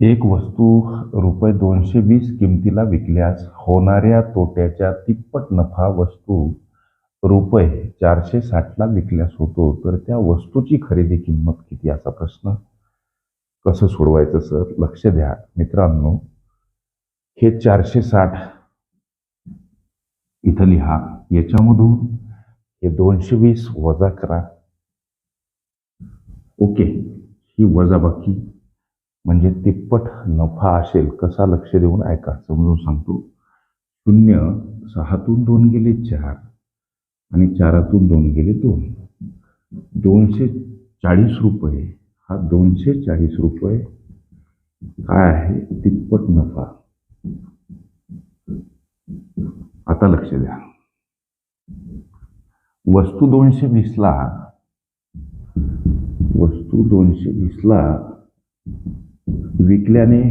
एक वस्तू रुपये दोनशे वीस किमतीला विकल्यास होणाऱ्या तोट्याच्या तिप्पट नफा वस्तू रुपये चारशे साठला विकल्यास होतो तर त्या वस्तूची खरेदी किंमत किती? असा प्रश्न कसं सोडवायचं सर? लक्ष द्या. मित्रांनो हे चारशे साठ इथं लिहा. याच्यामधून हे दोनशे वीस वजा करा. ओके. ही वजाबाकी म्हणजे तिप्पट नफा असेल कसा लक्ष देऊन ऐका समजून सांगतो. शून्य सहातून दोन गेले चार आणि चारातून दोन गेले दोन. दोनशे चाळीस रुपये हा दोनशे चाळीस रुपये काय आहे? तिप्पट नफा. आता लक्ष द्या. वस्तू दोनशे वीसला वस्तू दोनशे वीसला विकल्याने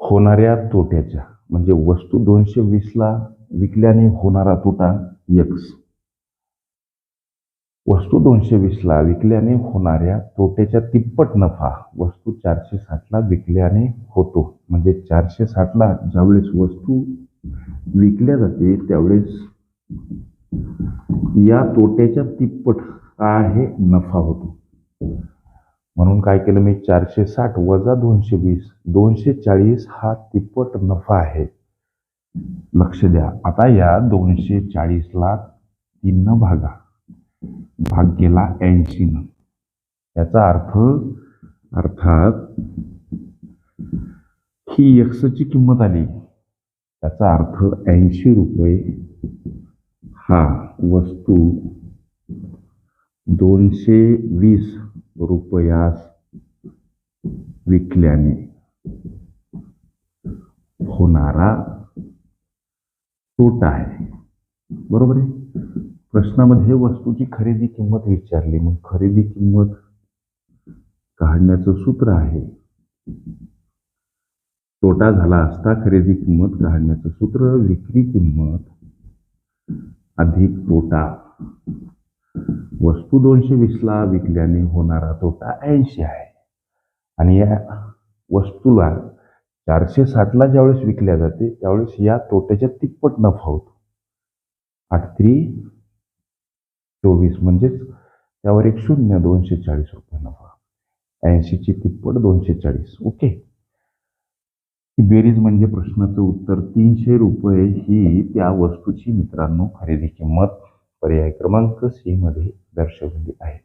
होणाऱ्या तोट्याच्या म्हणजे वस्तू दोनशे वीसला विकल्याने होणारा तोटा यक्स वस्तू दोनशे वीसला विकल्याने होणाऱ्या तोट्याच्या तिप्पट नफा वस्तू चारशे साठला विकल्याने होतो. म्हणजे चारशे साठला ज्यावेळेस वस्तू विकल्या जाते त्यावेळेस या तोट्याच्या तिप्पट काय आहे नफा होतो. म्हणून काय केलं मी? चारशे साठ वजा दोनशे वीस दोनशे चाळीस हा तिप्पट नफा आहे. लक्ष द्या. आता या दोनशे चाळीसला तीननं भागा. भाग केला ऐंशीनं याचा अर्थ अर्थात ही एक्सची किंमत आली. त्याचा अर्थ ऐंशी रुपये हा वस्तू दोनशे वीस रुपयास विकल्याने होणारा तोटा आहे. बरोबर आहे? प्रश्नामध्ये वस्तूची खरेदी किंमत विचारली. मग खरेदी किंमत काढण्याचं सूत्र आहे. तोटा झाला असता खरेदी किंमत काढण्याचं सूत्र विक्री किंमत अधिक तोटा. वस्तू दोनशे वीसला विकल्याने होणारा तोटा ऐंशी आहे? आणि या वस्तूला चारशे साठला ज्यावेळेस विकल्या जाते त्यावेळेस या तोट्याच्या तिप्पट नफा होतो. आठ त्री चोवीस म्हणजेच त्यावर एक शून्य दोनशे चाळीस रुपये नफा. ऐंशीची तिप्पट दोनशे चाळीस. ओके? ही बेरीज म्हणजे प्रश्नाचं उत्तर. तीनशे रुपये ही त्या वस्तूची मित्रांनो खरेदी किंमत पर्याय क्रमांक सी मध्ये दर्शवली आहे.